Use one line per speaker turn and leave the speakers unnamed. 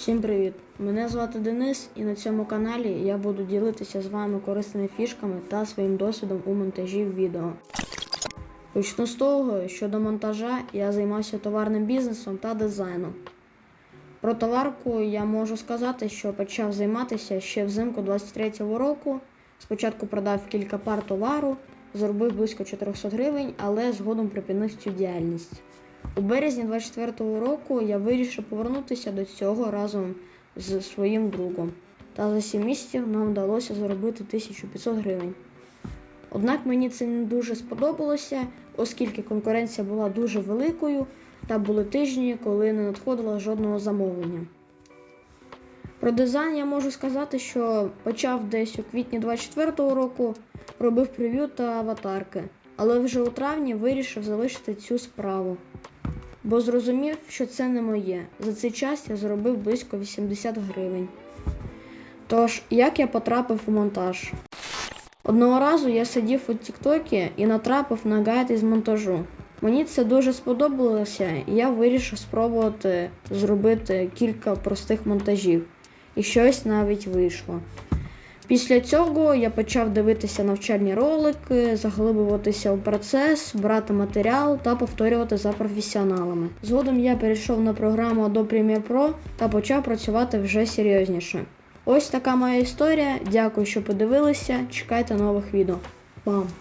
Всім привіт! Мене звати Денис, і на цьому каналі я буду ділитися з вами корисними фішками та своїм досвідом у монтажі відео. Почну з того, що до монтажа я займався товарним бізнесом та дизайном. Про товарку я можу сказати, що почав займатися ще взимку 23-го року. Спочатку продав кілька пар товару, заробив близько 400 гривень, але згодом припинив цю діяльність. У березні 24-го року я вирішив повернутися до цього разом з своїм другом. Та за 7 місяців нам вдалося заробити 1500 гривень. Однак мені це не дуже сподобалося, оскільки конкуренція була дуже великою та були тижні, коли не надходило жодного замовлення. Про дизайн я можу сказати, що почав десь у квітні 24-го року, робив прев'ю та аватарки, але вже у травні вирішив залишити цю справу бо зрозумів, що це не моє. За цей час я заробив близько 80 гривень. Тож, як я потрапив у монтаж? Одного разу я сидів у Тіктокі і натрапив на гайд із монтажу. Мені це дуже сподобалося, і я вирішив спробувати зробити кілька простих монтажів. І щось навіть вийшло. Після цього я почав дивитися навчальні ролики, заглибуватися у процес, брати матеріал та повторювати за професіоналами. Згодом я перейшов на програму Adobe Premiere Pro та почав працювати вже серйозніше. Ось така моя історія. Дякую, що подивилися. Чекайте нових відео. Пам!